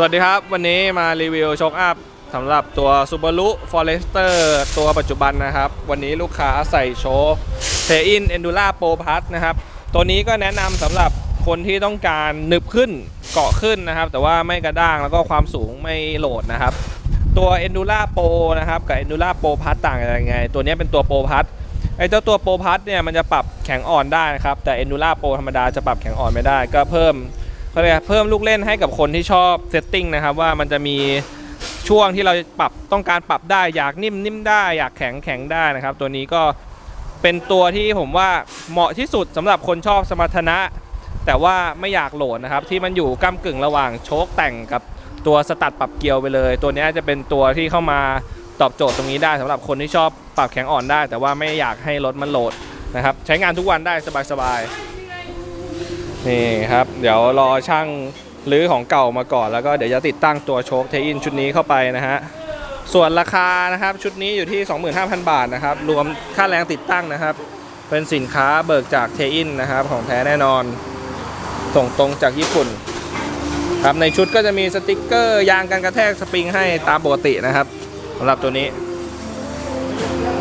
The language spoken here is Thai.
สวัสดีครับ วันนี้มารีวิวโชคอัพสำหรับตัว Subaru Forester ตัวปัจจุบันนะครับ วันนี้ลูกค้าใส่โชคเทอิน Endura Pro Plus นะครับ ตัวนี้ก็แนะนำสำหรับคนที่ต้องการหนึบขึ้นเกาะขึ้นนะครับ แต่ว่าไม่กระด้างแล้วก็ความสูงไม่โหลดนะครับ ตัว Endura Pro นะครับกับ Endura Pro Plus ต่างกันยังไง ตัวนี้เป็นตัว Pro Plus ไอ้เจ้าตัว Pro Plus เนี่ยมันจะปรับแข็งอ่อนได้นะครับแต่ Endura Pro ธรรมดาจะปรับแข็งอ่อนไม่ได้ ก็เพิ่ม เขาเรียกเพิ่มลูกเล่นให้กับคนที่ชอบเซตติ้งนะครับว่ามันจะมีช่วงที่เราปรับต้องการปรับได้อยากนิ่มนิ่มได้อยากแข็งแข็งได้นะครับ ตัวนี้ก็เป็นตัวที่ผมว่าเหมาะที่สุดสำหรับคนชอบสมรรถนะ แต่ว่าไม่อยากโหลดนะครับ ที่มันอยู่ก้ากึ่งระหว่างโชคแต่งกับตัวสตัดปรับเกียวไปเลย ตัวนี้จะเป็นตัวที่เข้ามาตอบโจทย์ตรงนี้ได้สำหรับคนที่ชอบปรับแข็งอ่อนได้ แต่ว่าไม่อยากให้รถมันโหลดนะครับใช้งานทุกวันได้สบายๆ นี่ครับ เดี๋ยวรอช่างรื้อของเก่ามาก่อนแล้วก็เดี๋ยวจะติดตั้งตัวโชคเทอินชุดนี้เข้าไปนะฮะส่วนราคานะครับชุดนี้อยู่ที่ 25,000 บาทนะครับ รวมค่าแรงติดตั้งนะครับ เป็นสินค้าเบิกจากเทอินนะครับ ของแท้แน่นอน ส่งตรงจากญี่ปุ่น ครับในชุดก็จะมีสติกเกอร์ยางกันกระแทกสปริงให้ตามปกตินะครับสำหรับตัวนี้